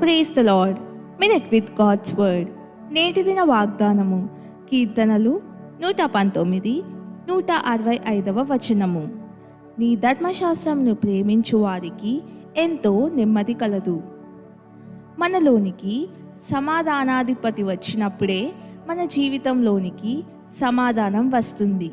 Praise the lord minute with god's word నేటి దిన వాగ్దానము కీర్తనలు నూట పంతొమ్మిది నూట అరవై ఐదవ వచనము. నీ ధర్మశాస్త్రంను ప్రేమించు వారికి ఎంతో నెమ్మది కలదు. మనలోనికి సమాధానాధిపతి వచ్చినప్పుడే మన జీవితంలోనికి సమాధానం వస్తుంది.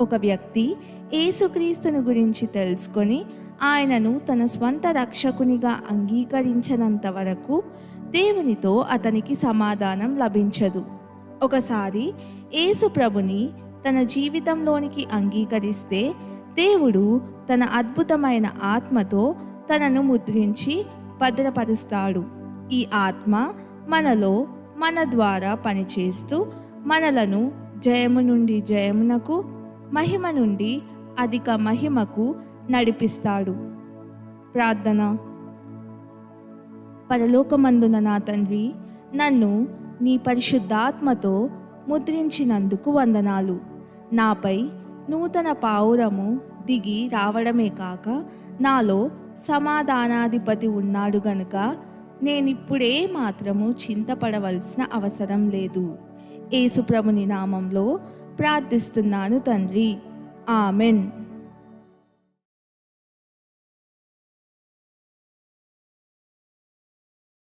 ఒక వ్యక్తి ఏసుక్రీస్తుని గురించి తెలుసుకొని ఆయనను తన స్వంత రక్షకునిగా అంగీకరించనంత వరకు దేవునితో అతనికి సమాధానం లభించదు. ఒకసారి యేసు ప్రభుని తన జీవితంలోనికి అంగీకరిస్తే దేవుడు తన అద్భుతమైన ఆత్మతో తనను ముద్రించి భద్రపరుస్తాడు. ఈ ఆత్మ మనలో మన ద్వారా పనిచేస్తూ మనలను జయము నుండి జయమునకు మహిమ నుండి అధిక మహిమకు నడిపిస్తాడు. ప్రార్థన. పరలోకమందున నా తండ్రి నన్ను నీ పరిశుద్ధాత్మతో ముద్రించినందుకు వందనాలు. నాపై నూతన పావురము దిగి రావడమే కాక నాలో సమాధానాధిపతి ఉన్నాడు గనుక నేనిప్పుడే మాత్రము చింతపడవలసిన అవసరం లేదు. యేసుప్రభుని నామంలో ప్రార్థిస్తున్నాను తండ్రి. ఆమెన్.